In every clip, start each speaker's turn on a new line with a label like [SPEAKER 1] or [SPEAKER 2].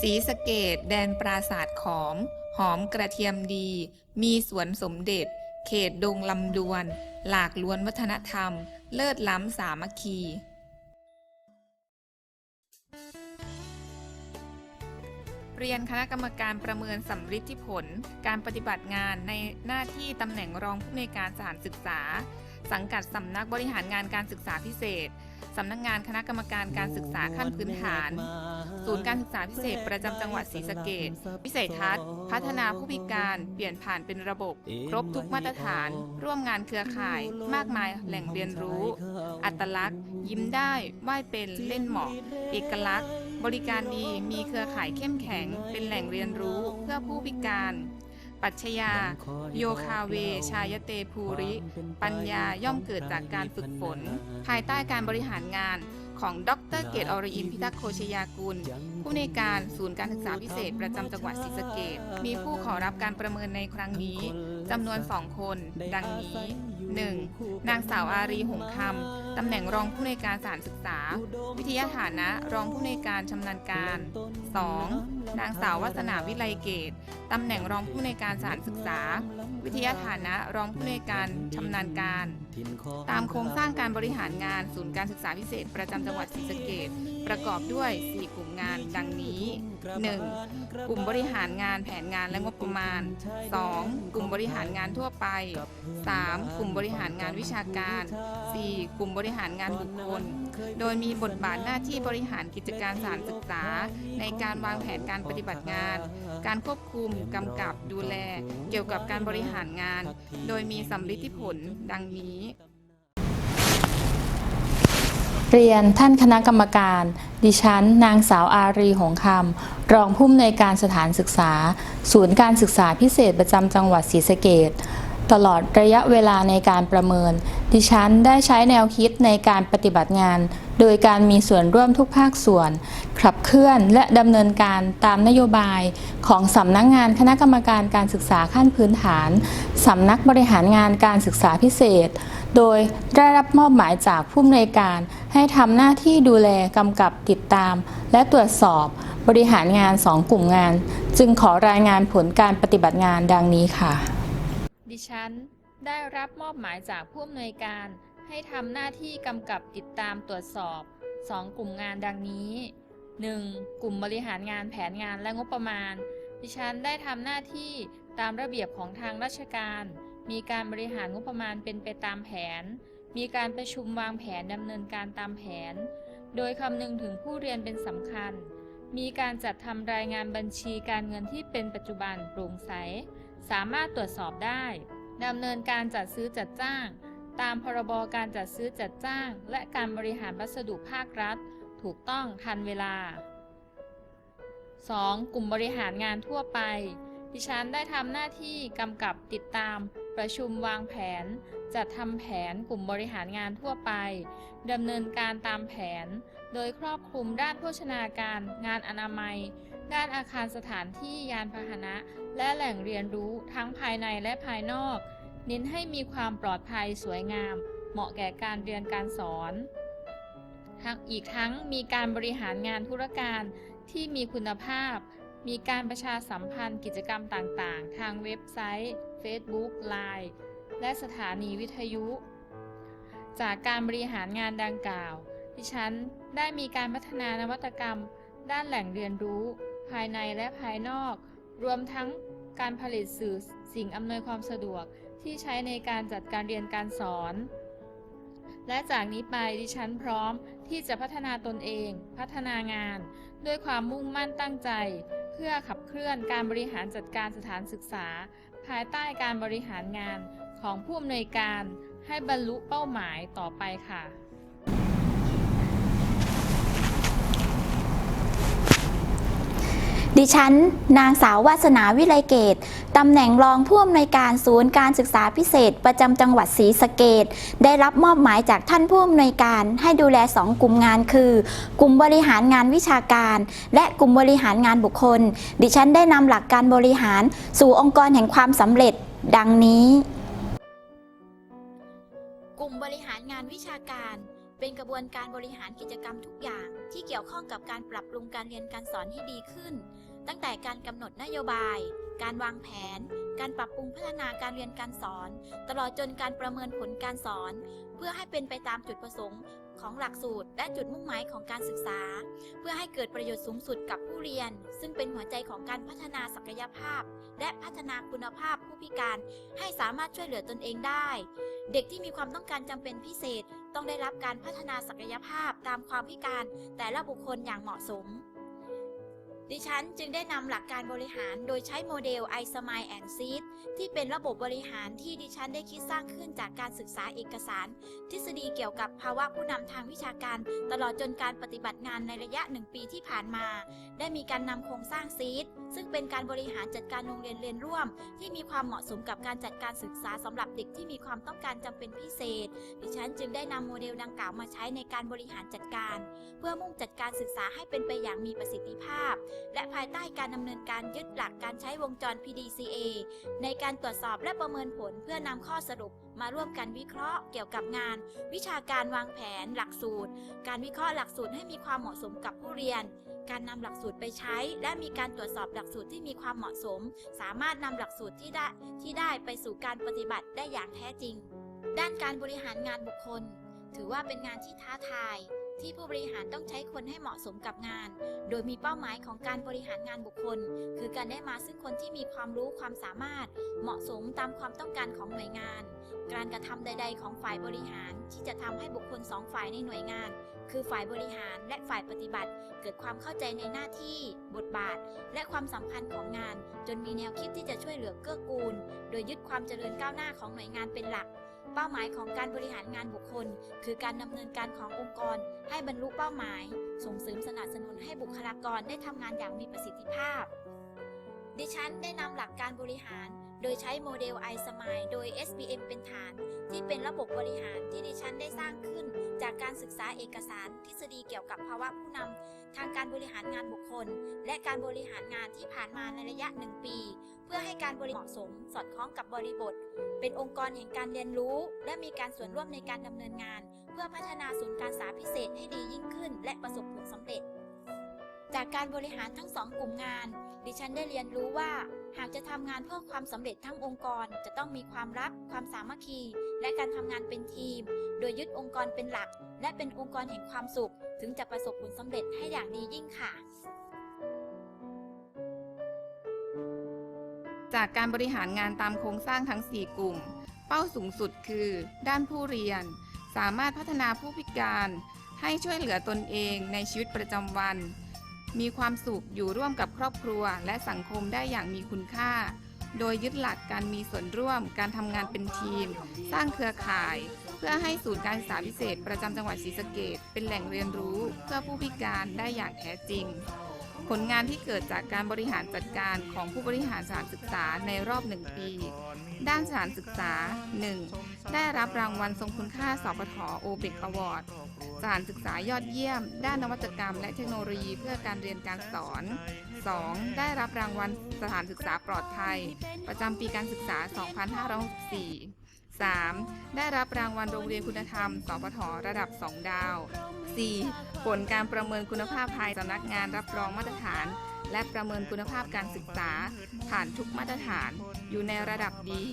[SPEAKER 1] สีสะเกตแดนปราศาสตร์ขอม หอมกระเทียมดี มีสวนสมเด็จ เขตดงลำดวน หลากล้วนวัฒนธรรม เลิศล้ำสามัคคี เรียนคณะกรรมการประเมินสำฤทธิผล การปฏิบัติงานในหน้าที่ตำแหน่งรองผู้อำนการสถานศึกษา สังกัดสำนักบริหารงานการศึกษาพิเศษ สำนักงานคณะกรรมการการศึกษาขั้นพื้นฐาน ศูนย์การศึกษาพิเศษประจำจังหวัดศรีสะเกษวิสัยทัศน์ พัฒนาผู้พิการเปลี่ยนผ่านเป็นระบบ ครบทุกมาตรฐาน ร่วมงานเครือข่าย มากมายแหล่งเรียนรู้ อัตลักษณ์ ยิ้มได้ไหว้เป็นเล่นเหมาะ เอกลักษณ์ บริการดีมีเครือข่ายเข้มแข็ง เป็นแหล่งเรียนรู้เพื่อผู้พิการ ปัชญา โยคาเว ชายเตภูริ ปัญญาย่อมเกิดจากการฝึกฝน ภายใต้การบริหารงานของดรเกตอรอินทร์พิทักษ์โคชยากุล ผู้ในการศูนย์การศึกษาพิเศษประจำจังหวัดศรีสะเกษมีผู้ขอรับการประเมินในครั้งนี้จำนวนสองคน ดังนี้ 1. นางสาวอารีหงคำตำแหน่งรองผู้ในการสานศึกษา วิทยาฐานะ รองผู้ในการชำนาญการ 2. นางสาววัฒนาวิไลเกตตำแหน่งรองผู้ในการสถานศึกษา วิทยาฐานะรองผู้ในการชำนาญการ ตามโครงสร้างการบริหารงานศูนย์การศึกษาพิเศษ ประจำจังหวัดศรีสะเกษประกอบด้วย 4 กลุ่มงานดังนี้ 1. กลุ่มบริหารงานแผนงานและงบประมาณ 2. กลุ่มบริหารงานทั่วไป 3. กลุ่มบริหารงานวิชาการ 4. กลุ่มบริหารงานบุคคล โดยมีบทบาทหน้าที่บริหารกิจการสถานศึกษา ในการวางแผนการปฏิบัติงาน การควบคุมกำกับดูแล เกี่ยวกับการบริหารงาน โดยมีสำลิผลดังนี้
[SPEAKER 2] เรียนท่านคณะกรรมการ ดิฉัน นางสาวอารีหงคำรองผู้อำนวยการสถานศึกษา ศูนย์การศึกษาพิเศษประจำจังหวัดศรีสะเกษ ตลอดระยะเวลาในการประเมิน ดิฉันได้ใช้แนวคิดในการปฏิบัติงาน โดยการมีส่วนร่วมทุกภาคส่วน ขับเคลื่อนและดำเนินการตามนโยบายของสำนักงานคณะกรรมการการศึกษาขั้นพื้นฐานสำนักบริหารงานการศึกษาพิเศษ โดยได้รับมอบหมายจากผู้อำนวยการ ให้ทำหน้าที่ดูแลกำกับติดตาม และตรวจสอบบริหารงาน 2 กลุ่มงาน จึงขอรายงานผลการปฏิบัติงานดังนี้ค่ะ ดิฉัน ได้รับมอบหมายจากผู้อำนวยการ ให้ทำหน้าที่กำกับติดตามตรวจสอบ 2 กลุ่มงานดังนี้ 1. กลุ่มบริหารงานแผนงานและงบประมาณ ดิฉันได้ทำหน้าที่ตามระเบียบของทางราชการ มีการบริหารงบประมาณเป็นไปตามแผน มีการประชุมวางแผนดำเนินการตามแผน โดยคำนึงถึงผู้เรียนเป็นสำคัญ มีการจัดทำรายงานบัญชีการเงินที่เป็นปัจจุบันโปร่งใส สามารถตรวจสอบได้ดำเนินการจัดซื้อจัดจ้าง ตามพรบการจัดซื้อจัดจ้าง และการบริหารวัสดุภาครัฐ ถูกต้องทันเวลา 2. กลุ่มบริหารงานทั่วไป ดิฉันได้ทำหน้าที่กำกับติดตาม ประชุมวางแผน จัดทำแผนกลุ่มบริหารงานทั่วไปดำเนินการตามแผน โดยครอบคลุมด้านโภชนาการ งานอนามัย ด้านอาคารสถานที่ยานพาหนะ และแหล่งเรียนรู้ทั้งภายในและภายนอก เน้นให้มีความปลอดภัยสวยงาม เหมาะแก่การเรียนการสอนทั้งอีกทั้งมีการบริหารงานธุรการที่มีคุณภาพ มีการประชาสัมพันธ์กิจกรรมต่างๆ ทางเว็บไซต์ Facebook Line และสถานีวิทยุ จากการบริหารงานดังกล่าว ดิฉันได้มีการพัฒนานวัตกรรมด้านแหล่งเรียนรู้ ภายในและภายนอก รวมทั้งการผลิตสื่อสิ่งอำนวยความสะดวกที่ใช้ในการจัดการเรียนการสอน และจากนี้ไปดิฉันพร้อมที่จะพัฒนาตนเอง พัฒนางาน ด้วยความมุ่งมั่นตั้งใจ เพื่อขับเคลื่อนการบริหารจัดการสถานศึกษา ภายใต้การบริหารงานของผู้อำนวยการให้บรรลุเป้าหมายต่อไปค่ะ
[SPEAKER 3] ดิฉัน นางสาววาสนาวิไลเกต ตำแหน่งรองผู้อำนวยการศูนย์การศึกษาพิเศษ ประจำจังหวัดศรีสะเกดได้รับมอบหมายจากท่านผู้อำนวยการให้ดูแล2กลุ่มงานคือ กลุ่มบริหารงานวิชาการ และกลุ่มบริหารงานบุคคล ดิฉันได้นำหลักการบริหาร สู่องค์กรแห่งความสำเร็จ ดังนี้ กลุ่มบริหารงานวิชาการเป็นกระบวนการบริหารกิจกรรมทุกอย่างที่เกี่ยวข้องกับการปรับปรุงการเรียนการสอนให้ดีขึ้น ตั้งแต่การกำหนดนโยบาย การวางแผน การปรับปรุงพัฒนาการเรียนการสอน ตลอดจนการประเมินผลการสอน เพื่อให้เป็นไปตามจุดประสงค์ของหลักสูตรและจุดมุ่งหมายของการศึกษา เพื่อให้เกิดประโยชน์สูงสุดกับผู้เรียน ซึ่งเป็นหัวใจของการพัฒนาศักยภาพ และพัฒนาคุณภาพผู้พิการ ให้สามารถช่วยเหลือตนเองได้ เด็กที่มีความต้องการจำเป็นพิเศษ ต้องได้รับการพัฒนาศักยภาพตามความพิการ แต่ละบุคคลอย่างเหมาะสม ดิฉันจึงได้นำหลักการบริหารโดยใช้โมเดล i s m i l e and Seed ที่เป็นระบบบริหารที่ดิฉันได้คิดสร้างขึ้นจากการศึกษาเอกสาร ทฤษฎีเกี่ยวกับภาวะผู้นำทางวิชาการ ตลอดจนการปฏิบัติงานในระยะหนึ่งปีที่ผ่านมา ได้มีการนำโครงสร้างซีดซึ่งเป็นการบริหารจัดการโรงเรียนเรียนร่วม ที่มีความเหมาะสมกับการจัดการศึกษาสำหรับเด็กที่มีความต้องการจำเป็นพิเศษ ดิฉันจึงได้นำโมเดลดังกล่าวมาใช้ในการบริหารจัดการ เพื่อมุ่งจัดการศึกษาให้เป็นไปอย่างมีประสิทธิภาพและภายใต้การดำเนินการยึดหลักการใช้วงจร PDCA ในการตรวจสอบและประเมินผลเพื่อนำข้อสรุปมาร่วมกันวิเคราะห์เกี่ยวกับงาน วิชาการวางแผน หลักสูตร การวิเคราะห์หลักสูตรให้มีความเหมาะสมกับผู้เรียน การนำหลักสูตรไปใช้ และมีการตรวจสอบหลักสูตรที่มีความเหมาะสม สามารถนำหลักสูตรที่ได้ที่ได้ไปสู่การปฏิบัติได้อย่างแท้จริง ด้านการบริหารงานบุคคล ถือว่าเป็นงานที่ท้าทาย ที่ผู้บริหารต้องใช้คนให้เหมาะสมกับงาน โดยมีเป้าหมายของการบริหารงานบุคคล คือการได้มาซึ่งคนที่มีความรู้ความสามารถ เหมาะสมตามความต้องการของหน่วยงาน การกระทำใด ๆ ของฝ่ายบริหาร ที่จะทำให้บุคคลสองฝ่ายในหน่วยงาน คือฝ่ายบริหารและฝ่ายปฏิบัติ เกิดความเข้าใจในหน้าที่ บทบาท และความสำคัญของงาน จนมีแนวคิดที่จะช่วยเหลือเกื้อกูล โดยยึดความเจริญก้าวหน้าของหน่วยงานเป็นหลัก เป้าหมายของการบริหารงานบุคคล คือการดำเนินการขององค์กร ให้บรรลุเป้าหมาย ส่งเสริมสนับสนุนให้บุคลากรได้ทำงานอย่างมีประสิทธิภาพ ดิฉันได้นำหลักการบริหาร โดยใช้โมเดล i s m i l e โดย SBM เป็นฐาน ที่เป็นระบบบริหารที่ดิฉันได้สร้างขึ้น จากการศึกษาเอกสาร ทฤษฎีเกี่ยวกับภาวะผู้นำทางการบริหารงานบุคคล และการบริหารงานที่ผ่านมาในระยะหนึ่งปี เพื่อให้การบริเหมาะสม สอดคล้องกับบริบท เป็นองค์กรแห่งการเรียนรู้ และมีการส่วนร่วมในการดำเนินงาน เพื่อพัฒนาศูนย์การศึกษาพิเศษให้ดียิ่งขึ้น และประสบผลสำเร็จ จากการบริหารทั้งสองกลุ่มงาน ดิฉันได้เรียนรู้ว่า หากจะทำงานเพื่อความสำเร็จทั้งองค์กร จะต้องมีความรัก ความสามัคคี และการทำงานเป็นทีม โดยยึดองค์กรเป็นหลัก และเป็นองค์กรแห่งความสุข ถึงจะประสบผลสำเร็จให้อย่างดียิ่งค่ะ
[SPEAKER 1] จากการบริหารงานตามโครงสร้างทั้ง 4 กลุ่ม เป้าสูงสุดคือ ด้านผู้เรียน สามารถพัฒนาผู้พิการ ให้ช่วยเหลือตนเองในชีวิตประจำวัน มีความสุขอยู่ร่วมกับครอบครัว และสังคมได้อย่างมีคุณค่า โดยยึดหลักการมีส่วนร่วม การทำงานเป็นทีม สร้างเครือข่าย เพื่อให้ศูนย์การศึกษาพิเศษ ประจำจังหวัดศรีสะเกษเป็นแหล่งเรียนรู้ เพื่อผู้พิการได้อย่างแท้จริง ผลงานที่เกิดจากการบริหารจัดการของผู้บริหารสถานศึกษาในรอบหนึ่งปี ด้านสถานศึกษา 1. ได้รับรางวัลทรงคุณค่าสปทโอเบกอวอร์ดสถานศึกษายอดเยี่ยม ด้านนวัตกรรม และเทคโนโลยีเพื่อการเรียนการสอน 2. ได้รับรางวัลสถานศึกษาปลอดภัย ประจำปีการศึกษา 2564 3. ได้รับรางวัลโรงเรียนคุณธรรม สปทระดับ 2 ดาว 4. ผลการประเมินคุณภาพภายสำนักงานรับรองมาตรฐาน และประเมินคุณภาพการศึกษา ผ่านทุกมาตรฐาน อยู่ในระดับดี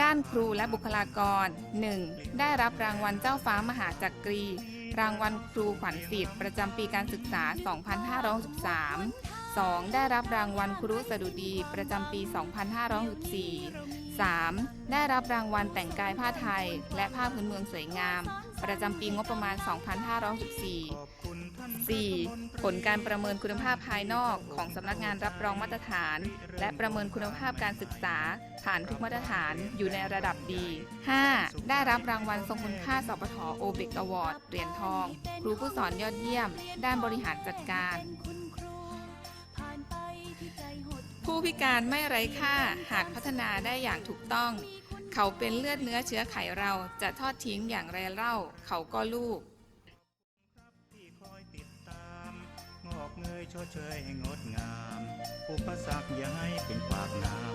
[SPEAKER 1] ด้านครูและบุคลากร 1. ได้รับรางวัลเจ้าฟ้ามหาจักรี รางวัลครูขวัญสิทธิ์ประจำปีการศึกษา 2563 2. ได้รับรางวัลครูสดุดีประจำปี 2564 3. ได้รับรางวัลแต่งกายผ้าไทย และผ้าพื้นเมืองสวยงาม ประจำปีงบประมาณ 2564 4. ผลการประเมินคุณภาพภายนอกของสำนักงานรับรองมาตรฐาน และประเมินคุณภาพการศึกษา ผ่านทุกมาตรฐานอยู่ในระดับดี 5. ได้รับรางวัลทรงคุณค่าสปทโอเบกอวอร์ดเหรียญทอง ครูผู้สอนยอดเยี่ยม ด้านบริหารจัดการ ผู้พิการไม่ไร้ค่าหากพัฒนาได้อย่างถูกต้อง เขาเป็นเลือดเนื้อเชื้อไขเราจะทอดทิ้งอย่างไรเล่า เขาก็ลูก
[SPEAKER 4] งอกเงยชดเชยให้งดงาม อุปสรรคอย่าให้เป็นปากน้ำ